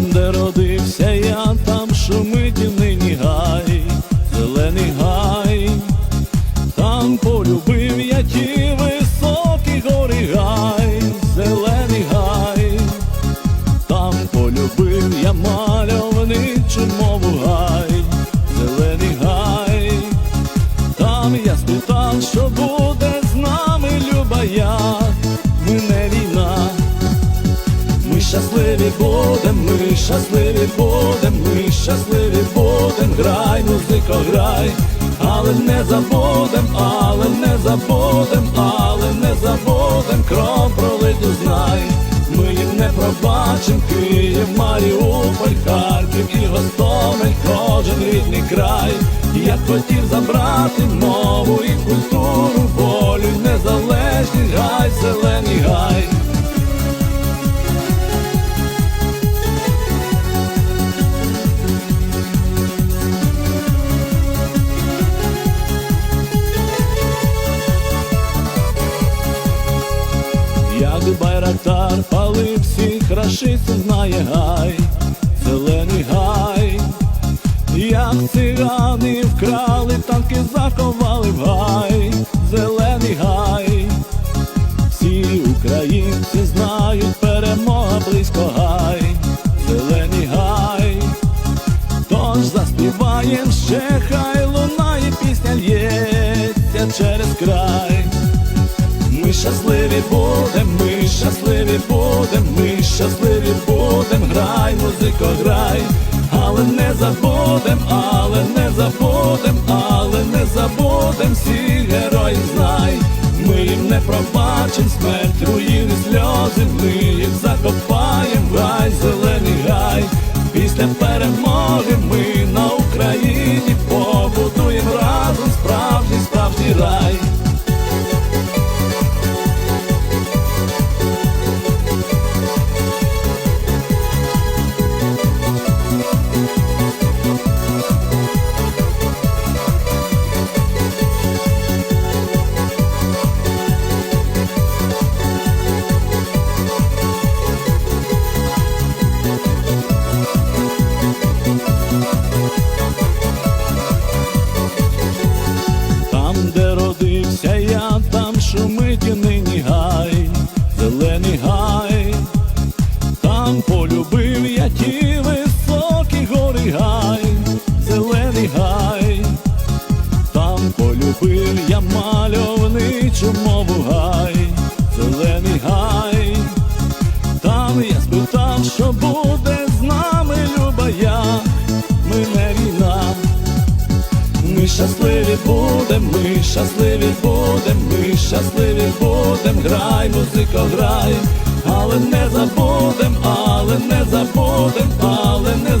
де родився я, там шумить і нині гай, зелений гай, там полюбив я ті високі гори гай, зелений гай, там полюбив я мальовничу мову гай, зелений гай, там я спитав, що буде з нами, люба я, мене щасливі будем, ми щасливі будем, ми щасливі будем, грай, музико, грай, але не забудем, але не забудем, але не забудем, кров пролиту знай. Ми їм не пробачим Київ, Маріуполь, Харків і Гостомель, кожен рідний край. Я хотів забрати мову і культуру, байрактар палив всіх рашистів знає гай, зелений гай, як цигани вкрали, танки заховали в гай, зелений гай, всі українці знають, перемога близько гай, зелений гай, тож заспіваєм ще, хай лунає пісня лється через край. Ми щасливі будем, ми щасливі будем, ми щасливі будем, грай, музико, грай, але не забудем, але не забудем, але не забудем всіх героїв знай. Ми їм не пробачим смерть, руїни, сльози, ми їх закопаєм, гай, зелений гай. Після гори гай, зелений гай, там полюбив я мальовничу мову гай, зелений гай, там я спитав, що буде з нами, люба я, мене війна. Ми щасливі будем, ми щасливі будем, ми щасливі будем, грай, музико, грай, але не забудем, але не забудем, але не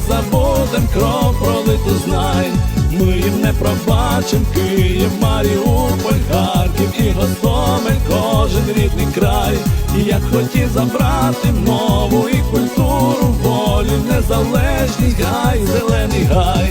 забудем, кров пролиту знай. Ми їм не пробачим Київ, Маріуполь, Харків і Гостомель, кожен рідний край. І як хотів забрати мову і культуру, волю, незалежність, гай, зелений гай.